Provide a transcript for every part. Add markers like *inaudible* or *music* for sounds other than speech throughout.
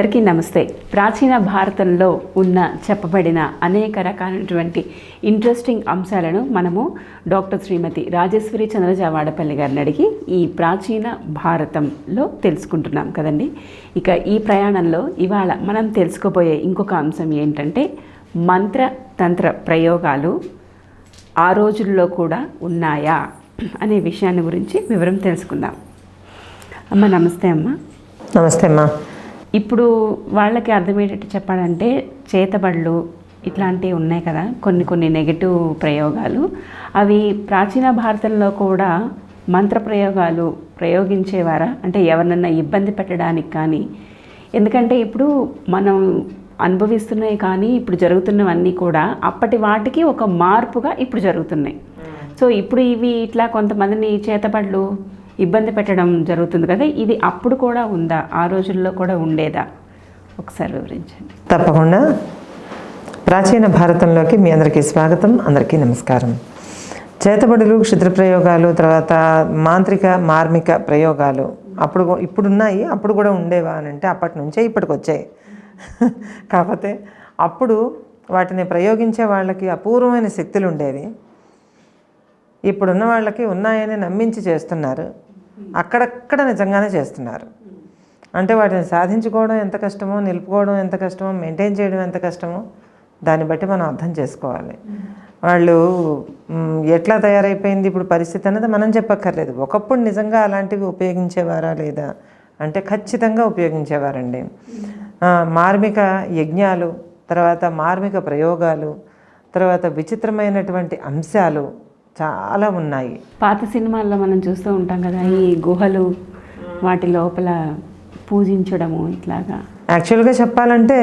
అందరికీ నమస్తే. ప్రాచీన భారతంలో ఉన్న చెప్పబడిన అనేక రకాలైనటువంటి ఇంట్రెస్టింగ్ అంశాలను మనము డాక్టర్ శ్రీమతి రాజేశ్వరి చంద్రజ వాడపల్లి గారిని అడిగి ఈ ప్రాచీన భారతంలో తెలుసుకుంటున్నాం కదండి. ఇక ఈ ప్రయాణంలో ఇవాళ మనం తెలుసుకోబోయే ఇంకొక అంశం ఏంటంటే మంత్ర తంత్ర ప్రయోగాలు ఆ రోజుల్లో కూడా ఉన్నాయా అనే విషయాన్ని గురించి వివరం తెలుసుకుందాం. అమ్మ నమస్తే అమ్మ. నమస్తే అమ్మా. ఇప్పుడు వాళ్ళకి అర్థమయ్యేటట్టు చెప్పాలంటే చేతబడులు ఇట్లాంటివి ఉన్నాయి కదా కొన్ని కొన్ని నెగటివ్ ప్రయోగాలు. అవి ప్రాచీన భారతంలో కూడా మంత్ర ప్రయోగాలు ప్రయోగించేవారా? అంటే ఎవరినన్నా ఇబ్బంది పెట్టడానికి కానీ. ఎందుకంటే ఇప్పుడు మనం అనుభవిస్తున్నాయి కానీ ఇప్పుడు జరుగుతున్నవన్నీ కూడా అప్పటి వాటికి ఒక మార్పుగా ఇప్పుడు జరుగుతున్నాయి. సో ఇప్పుడు ఇవి ఇట్లా కొంతమందిని చేతబడులు ఇబ్బంది పెట్టడం జరుగుతుంది కదా ఇది అప్పుడు కూడా ఉందా? ఆ రోజుల్లో కూడా ఉండేదా? ఒకసారి వివరించండి. తప్పకుండా. ప్రాచీన భారతంలోకి మీ అందరికీ స్వాగతం అందరికీ నమస్కారం. చేతబడులు క్షుద్ర ప్రయోగాలు తర్వాత మాంత్రిక మార్మిక ప్రయోగాలు అప్పుడు ఇప్పుడున్నాయి అప్పుడు కూడా ఉండేవా అని అంటే అప్పటి నుంచే ఇప్పటికి వచ్చాయి *laughs* కాకపోతే అప్పుడు వాటిని ప్రయోగించే వాళ్ళకి అపూర్వమైన శక్తులు ఉండేవి. ఇప్పుడున్న వాళ్ళకి ఉన్నాయని నమ్మించి చేస్తున్నారు. అక్కడక్కడ నిజంగానే చేస్తున్నారు. అంటే వాటిని సాధించుకోవడం ఎంత కష్టమో నిలుపుకోవడం ఎంత కష్టమో మెయింటైన్ చేయడం ఎంత కష్టమో దాన్ని బట్టి మనం అర్థం చేసుకోవాలి. వాళ్ళు ఎట్లా తయారైపోయింది ఇప్పుడు పరిస్థితి అనేది మనం చెప్పక్కర్లేదు. ఒకప్పుడు నిజంగా అలాంటివి ఉపయోగించేవారా లేదా అంటే ఖచ్చితంగా ఉపయోగించేవారండి. మార్మిక యజ్ఞాలు తర్వాత మార్మిక ప్రయోగాలు తర్వాత విచిత్రమైనటువంటి అంశాలు చాలా ఉన్నాయి. పాత సినిమాల్లో మనం చూస్తూ ఉంటాం కదా ఈ గుహలు వాటి లోపల పూజించడము ఇట్లాగా. యాక్చువల్గా చెప్పాలంటే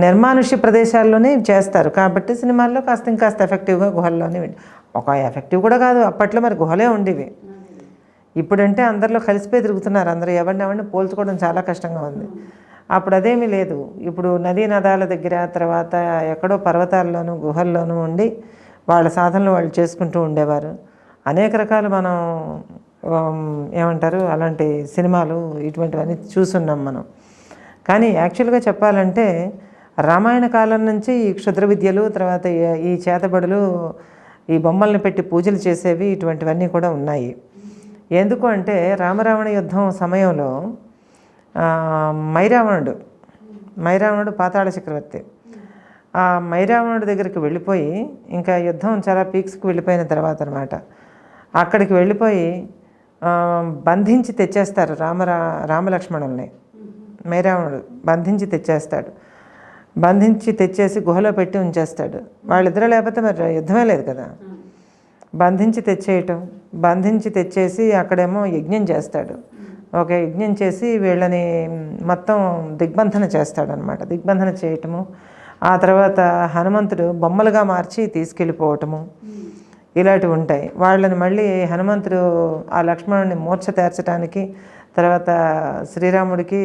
నిర్మానుష్య ప్రదేశాల్లోనే చేస్తారు. కాబట్టి సినిమాల్లో కాస్త ఇంకాస్త ఎఫెక్టివ్గా గుహల్లోనే ఒక ఎఫెక్టివ్ కూడా కాదు అప్పట్లో మరి గుహలే ఉండేవి. ఇప్పుడంటే అందరిలో కలిసిపోయి తిరుగుతున్నారు. అందరూ ఎవరిని ఎవరిని పోల్చుకోవడం చాలా కష్టంగా ఉంది. అప్పుడు అదేమీ లేదు. ఇప్పుడు నదీ నదాల దగ్గర తర్వాత ఎక్కడో పర్వతాల్లోనూ గుహల్లోనూ ఉండి వాళ్ళ సాధనలు వాళ్ళు చేసుకుంటూ ఉండేవారు. అనేక రకాలు మనం ఏమంటారు అలాంటి సినిమాలు ఇటువంటివన్నీ చూసున్నాం మనం. కానీ యాక్చువల్గా చెప్పాలంటే రామాయణ కాలం నుంచి ఈ క్షుద్ర విద్యలు తర్వాత ఈ- ఈ చేతబడులు ఈ బొమ్మల్ని పెట్టి పూజలు చేసేవి ఇటువంటివన్నీ కూడా ఉన్నాయి. ఎందుకు అంటే రామరావణ యుద్ధం సమయంలో మైరావణుడు మైరావణుడు పాతాళ చక్రవర్తి ఆ మైరావణుడి దగ్గరికి వెళ్ళిపోయి ఇంకా యుద్ధం చాలా పీక్స్కి వెళ్ళిపోయిన తర్వాత అనమాట అక్కడికి వెళ్ళిపోయి బంధించి తెచ్చేస్తారు రామరా రామలక్ష్మణుల్ని. మైరావణుడు బంధించి తెచ్చేస్తాడు. బంధించి తెచ్చేసి గుహలో పెట్టి ఉంచేస్తాడు. వాళ్ళిద్దరూ లేకపోతే మరి యుద్ధమే లేదు కదా. బంధించి తెచ్చేయటం బంధించి తెచ్చేసి అక్కడేమో యజ్ఞం చేస్తాడు. ఒక యజ్ఞం చేసి వీళ్ళని మొత్తం దిగ్బంధన చేస్తాడనమాట దిగ్బంధన చేయటము ఆ తర్వాత హనుమంతుడు బొమ్మలుగా మార్చి తీసుకెళ్ళిపోవటము. ఇలాంటివి ఉంటాయి. వాళ్ళని మళ్ళీ హనుమంతుడు ఆ లక్ష్మణుని మూర్ఛ తీర్చడానికి తర్వాత శ్రీరాముడికి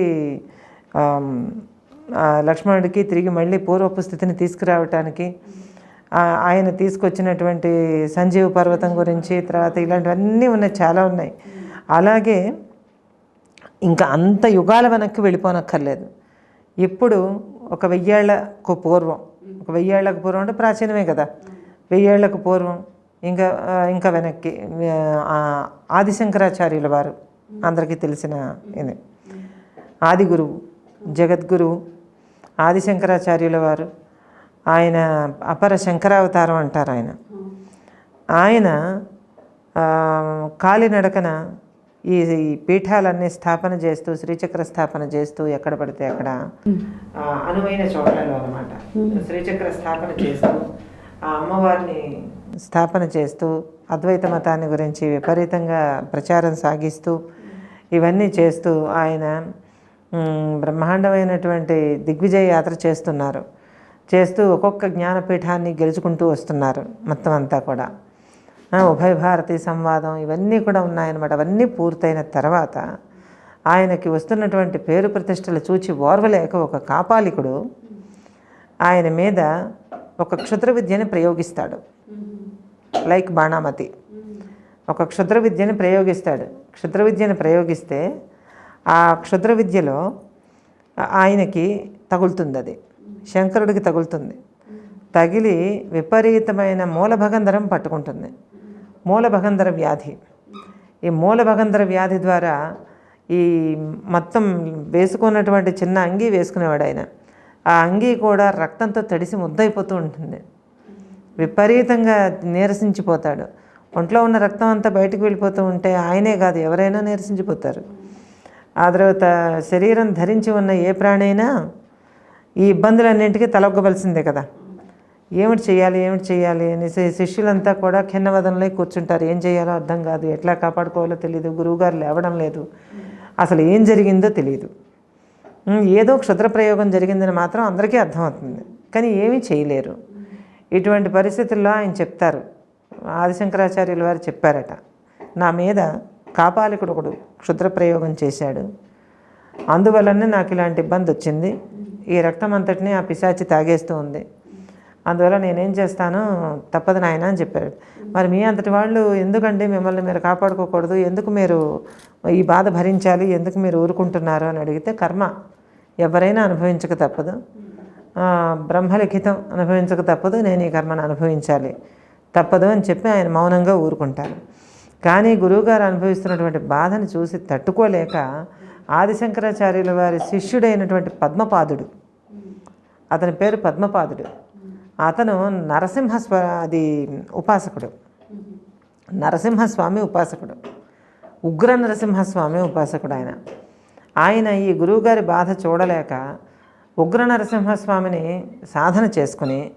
లక్ష్మణుడికి తిరిగి మళ్ళీ పూర్వపు స్థితిని తీసుకురావటానికి ఆయన తీసుకొచ్చినటువంటి సంజీవ పర్వతం గురించి తర్వాత ఇలాంటివన్నీ ఉన్నాయి చాలా ఉన్నాయి. అలాగే ఇంకా అంత యుగాల వెనక్కి వెళ్ళిపోనక్కర్లేదు. ఇప్పుడు ఒక వెయ్యేళ్ళకు పూర్వం ఒక వెయ్యేళ్ళకు పూర్వం అంటే ప్రాచీనమే కదా. వెయ్యేళ్ళకు పూర్వం ఇంకా ఇంకా వెనక్కి ఆదిశంకరాచార్యుల వారు అందరికీ తెలిసిన ఇది. ఆది గురువు జగద్గురువు ఆదిశంకరాచార్యుల వారు ఆయన అపర శంకరావతారం అంటారు ఆయన. ఆయన కాలినడకన ఈ పీఠాలన్నీ స్థాపన చేస్తూ శ్రీచక్ర స్థాపన చేస్తూ ఎక్కడ పడితే అక్కడ అనువైన చోట్లలో అనమాట శ్రీచక్ర స్థాపన చేస్తూ ఆ అమ్మవారిని స్థాపన చేస్తూ అద్వైత మతాన్ని గురించి విపరీతంగా ప్రచారం సాగిస్తూ ఇవన్నీ చేస్తూ ఆయన బ్రహ్మాండమైనటువంటి దిగ్విజయ యాత్ర చేస్తున్నారు. చేస్తూ ఒక్కొక్క జ్ఞానపీఠాన్ని గెలుచుకుంటూ వస్తున్నారు మొత్తం అంతా కూడా. ఉభయ భారతి సంవాదం ఇవన్నీ కూడా ఉన్నాయన్నమాట. అవన్నీ పూర్తయిన తర్వాత ఆయనకి వస్తున్నటువంటి పేరు ప్రతిష్టలు చూచి ఓర్వలేక ఒక కాపాలికుడు ఆయన మీద ఒక క్షుద్ర విద్యని ప్రయోగిస్తాడు. లైక్ బాణామతి. ఒక క్షుద్ర విద్యని ప్రయోగిస్తాడు. క్షుద్ర విద్యను ప్రయోగిస్తే ఆ క్షుద్ర విద్యలో ఆయనకి తగులుతుంది అది శంకరుడికి తగులుతుంది. తగిలి విపరీతమైన మూలభగంధరం పట్టుకుంటుంది. మూలభగంధర వ్యాధి. ఈ మూలభగంధర వ్యాధి ద్వారా ఈ మొత్తం వేసుకున్నటువంటి చిన్న అంగీ వేసుకునేవాడు ఆయన. ఆ అంగీ కూడా రక్తంతో తడిసి ముద్దయిపోతూ ఉంటుంది. విపరీతంగా నీరసించిపోతాడు. ఒంట్లో ఉన్న రక్తం అంతా బయటకు వెళ్ళిపోతూ ఉంటే ఆయనే కాదు ఎవరైనా నీరసించిపోతారు. ఆ తర్వాత శరీరం ధరించి ఉన్న ఏ ప్రాణైనా ఈ ఇబ్బందులన్నింటికీ తలొగ్గవలసిందే కదా. ఏమిటి చేయాలి ఏమిటి చేయాలి అని శిష్యులంతా కూడా ఖిన్నవదంలో కూర్చుంటారు. ఏం చేయాలో అర్థం కాదు. ఎట్లా కాపాడుకోవాలో తెలియదు గురువుగారు లేవడం లేదు. అసలు ఏం జరిగిందో తెలియదు ఏదో క్షుద్ర ప్రయోగం జరిగిందని మాత్రం అందరికీ అర్థమవుతుంది. కానీ ఏమీ చేయలేరు. ఇటువంటి పరిస్థితుల్లో ఆయన చెప్తారు. ఆదిశంకరాచార్యుల వారు చెప్పారట. నా మీద కాపాలికుడు ఒకడు క్షుద్ర ప్రయోగం చేశాడు. అందువలనే నాకు ఇలాంటి ఇబ్బంది వచ్చింది. ఈ రక్తం అంతటిని ఆ పిశాచి తాగేస్తూ ఉంది. అందువల్ల నేనేం చేస్తాను తప్పదు నాయన అని చెప్పారు మరి మీ అంతటి వాళ్ళు ఎందుకండి మిమ్మల్ని మీరు కాపాడుకోకూడదు? ఎందుకు మీరు ఈ బాధ భరించాలి? ఎందుకు మీరు ఊరుకుంటున్నారు అని అడిగితే కర్మ ఎవరైనా అనుభవించక తప్పదు. బ్రహ్మలిఖితం అనుభవించక తప్పదు. నేను ఈ కర్మను అనుభవించాలి. తప్పదు అని చెప్పి ఆయన మౌనంగా ఊరుకుంటారు. కానీ గురువుగారు అనుభవిస్తున్నటువంటి బాధను చూసి తట్టుకోలేక ఆదిశంకరాచార్యుల వారి శిష్యుడైనటువంటి పద్మపాదుడు అతని పేరు పద్మపాదుడు. అతను నరసింహస్వ అది ఉపాసకుడు. నరసింహస్వామి ఉపాసకుడు. ఉగ్ర నరసింహస్వామి ఉపాసకుడు ఆయన. ఆయన ఈ గురువుగారి బాధ చూడలేక ఉగ్ర నరసింహస్వామిని సాధన చేసుకుని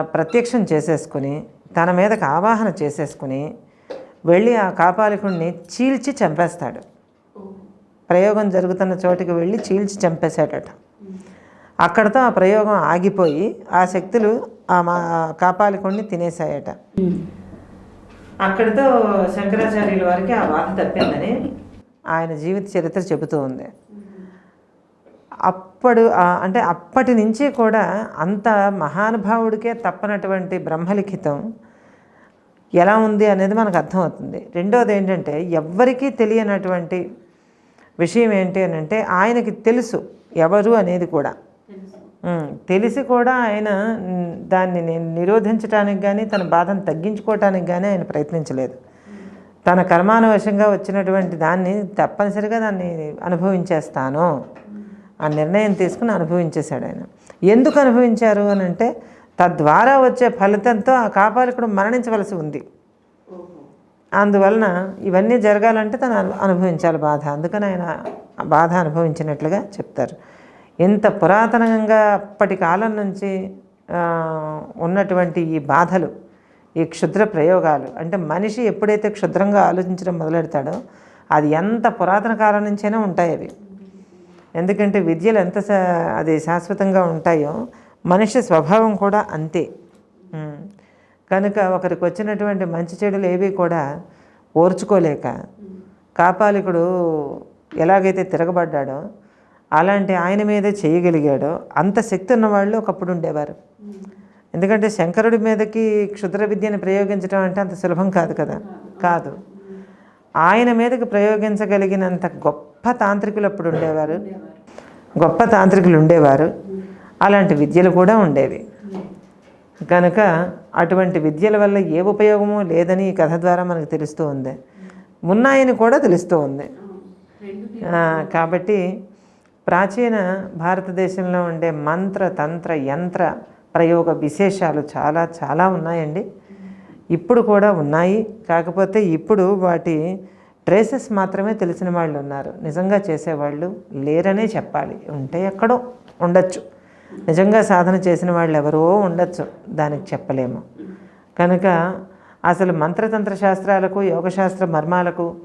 ప్రత్యక్షం చేసేసుకుని తన మీదకి ఆవాహన చేసేసుకుని వెళ్ళి ఆ కాపాలికుడిని చీల్చి చంపేస్తాడు. ప్రయోగం జరుగుతున్న చోటికి వెళ్ళి చీల్చి చంపేశాడట. అక్కడతో ఆ ప్రయోగం ఆగిపోయి ఆ శక్తులు ఆ మా కాపాలికుడిని తినేశాయట. అక్కడితో శంకరాచార్యుల వారికి ఆ బాధ తప్పిందని ఆయన జీవిత చరిత్ర చెబుతూ ఉంది. అప్పుడు అంటే అప్పటి నుంచి కూడా అంత మహానుభావుడికే తప్పనటువంటి బ్రహ్మలిఖితం ఎలా ఉంది అనేది మనకు అర్థమవుతుంది. రెండోది ఏంటంటే ఎవ్వరికీ తెలియనటువంటి విషయం ఏంటి అని అంటే ఆయనకి తెలుసు ఎవరు అనేది కూడా. తెలిసి. కూడా ఆయన దాన్ని నిరోధించడానికి కానీ తన బాధను తగ్గించుకోవటానికి కానీ ఆయన ప్రయత్నించలేదు. తన కర్మానువశంగా వచ్చినటువంటి దాన్ని తప్పనిసరిగా దాన్ని అనుభవించేస్తాను ఆ నిర్ణయం తీసుకుని అనుభవించేశాడు ఆయన. ఎందుకు అనుభవించారు అని అంటే తద్వారా వచ్చే ఫలితంతో ఆ కాపాలికుడు మరణించవలసి ఉంది. అందువలన ఇవన్నీ జరగాలంటే తను అనుభవించాలి బాధ. అందుకని ఆయన బాధ అనుభవించినట్లుగా చెప్తారు. ఇంత పురాతనంగా అప్పటి కాలం నుంచి ఉన్నటువంటి ఈ బాధలు ఈ క్షుద్ర ప్రయోగాలు అంటే మనిషి ఎప్పుడైతే క్షుద్రంగా ఆలోచించడం మొదలెడతాడో అది ఎంత పురాతన కాలం నుంచైనా ఉంటాయి అవి. ఎందుకంటే విద్యలు ఎంత అది శాశ్వతంగా ఉంటాయో మనిషి స్వభావం కూడా అంతే. కనుక ఒకరికి వచ్చినటువంటి మంచి చెడులు ఏవి కూడా ఓర్చుకోలేక కాపాలికుడు ఎలాగైతే తిరగబడ్డాడో అలాంటి ఆయన మీదే చేయగలిగాడో అంత శక్తి ఉన్న వాళ్ళు ఒకప్పుడు ఉండేవారు. ఎందుకంటే శంకరుడి మీదకి క్షుద్ర విద్యను ప్రయోగించడం అంటే అంత సులభం కాదు కదా? కాదు. ఆయన మీదకి ప్రయోగించగలిగినంత గొప్ప తాంత్రికులు అప్పుడు ఉండేవారు. గొప్ప తాంత్రికులు ఉండేవారు. అలాంటి విద్యలు కూడా ఉండేవి. కనుక అటువంటి విద్యల వల్ల ఏ ఉపయోగము లేదని ఈ కథ ద్వారా మనకు తెలుస్తూ ఉంది. ఉన్నాయని కూడా తెలుస్తూ ఉంది. కాబట్టి ప్రాచీన భారతదేశంలో ఉండే మంత్ర తంత్ర యంత్ర ప్రయోగ విశేషాలు చాలా చాలా ఉన్నాయండి. ఇప్పుడు కూడా ఉన్నాయి. కాకపోతే ఇప్పుడు వాటి ట్రేసెస్ మాత్రమే తెలిసిన వాళ్ళు ఉన్నారు. నిజంగా చేసేవాళ్ళు లేరనే చెప్పాలి. ఉంటే ఎక్కడో ఉండొచ్చు. నిజంగా సాధన చేసిన వాళ్ళు ఎవరో ఉండొచ్చు. దానికి చెప్పలేము. కనుక అసలు మంత్రతంత్ర శాస్త్రాలకు యోగశాస్త్ర మర్మాలకు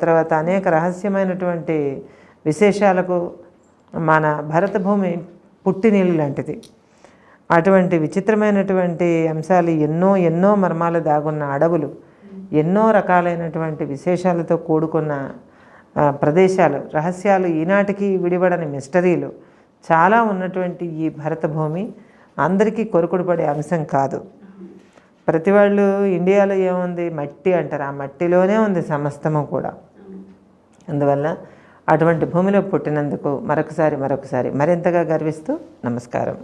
తర్వాత అనేక రహస్యమైనటువంటి విశేషాలకు మన భరత భూమి పుట్టినీళ్ళు లాంటిది. అటువంటి విచిత్రమైనటువంటి అంశాలు ఎన్నో ఎన్నో మర్మాలు దాగున్న అడవులు ఎన్నో రకాలైనటువంటి విశేషాలతో కూడుకున్న ప్రదేశాలు రహస్యాలు ఈనాటికి విడిపడని మిస్టరీలు చాలా ఉన్నటువంటి ఈ భరత భూమి అందరికీ కొరుకుడు పడే అంశం కాదు. ప్రతి వాళ్ళు ఇండియాలో ఏముంది? మట్టి అంటారు. ఆ మట్టిలోనే ఉంది సమస్తము కూడా. అందువల్ల అటువంటి భూమిలో పుట్టినందుకు మరొకసారి మరొకసారి మరింతగా గర్విస్తూ నమస్కారం.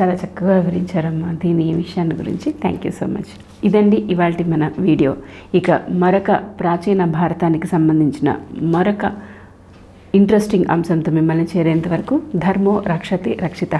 చాలా చక్కగా వివరించారమ్మా దీని ఈ విషయాన్ని గురించి. థ్యాంక్ యూ సో మచ్ ఇదండి ఇవాళ మన వీడియో. ఇక మరొక ప్రాచీన భారతానికి సంబంధించిన మరొక ఇంట్రెస్టింగ్ అంశంతో మిమ్మల్ని చేరేంత వరకు ధర్మో రక్షతి రక్షిత.